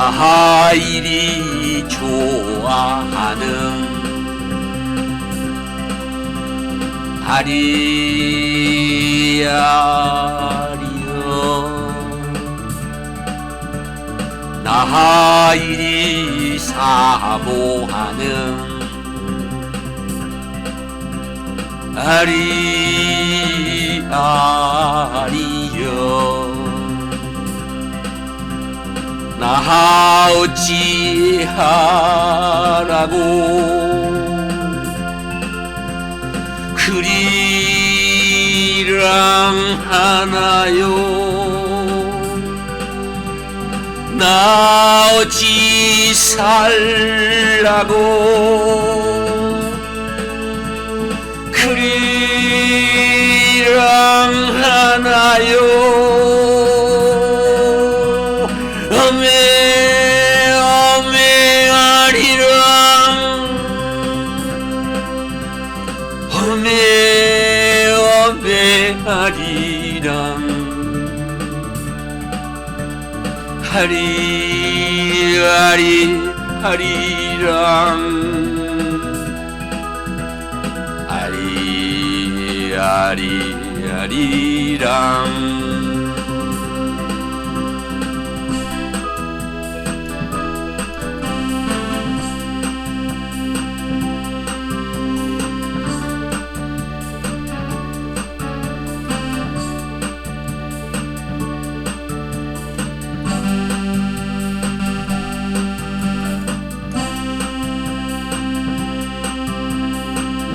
나 이리 좋아하는 아리아리여. 나 이리 사모하는 아리아 어찌하라고. 그리랑 하나요. 나 어찌 살라고. 그리랑 하나요 아리랑 하리 하리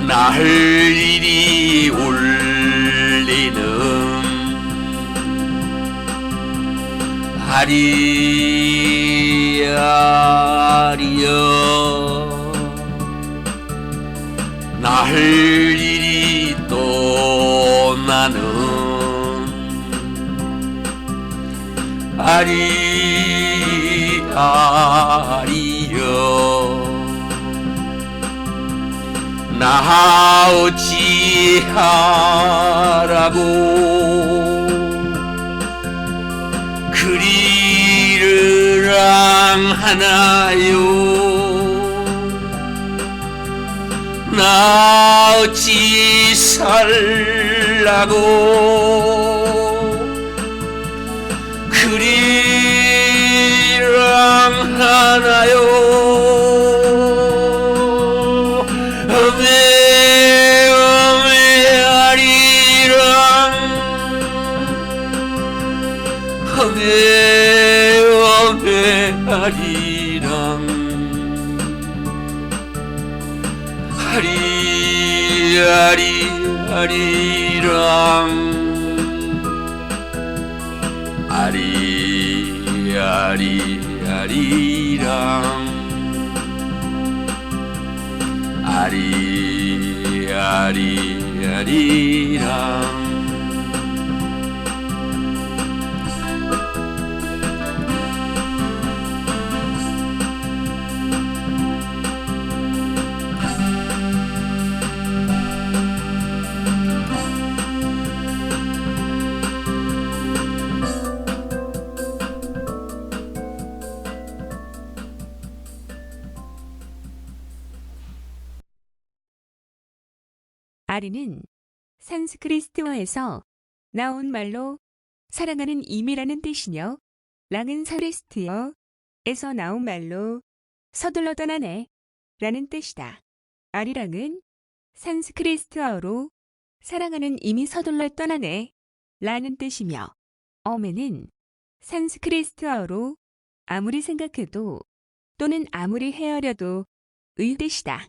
날 이리 울리는 아리아리여 날 이리 떠나는 아리아리여 나 어찌하라고. 그리르랑 하나요? 나 어찌 살라고 아리랑 하리 아리 아리랑 아리 아리 아리랑 아리 아리 아리랑 아리는 산스크리스트어에서 나온 말로 사랑하는 임이라는 뜻이며 랑은 사레스트어에서 나온 말로 서둘러 떠나네 라는 뜻이다. 아리랑은 산스크리스트어로 사랑하는 임이 서둘러 떠나네 라는 뜻이며 어메는 산스크리스트어로 아무리 생각해도 또는 아무리 헤아려도 의 뜻이다.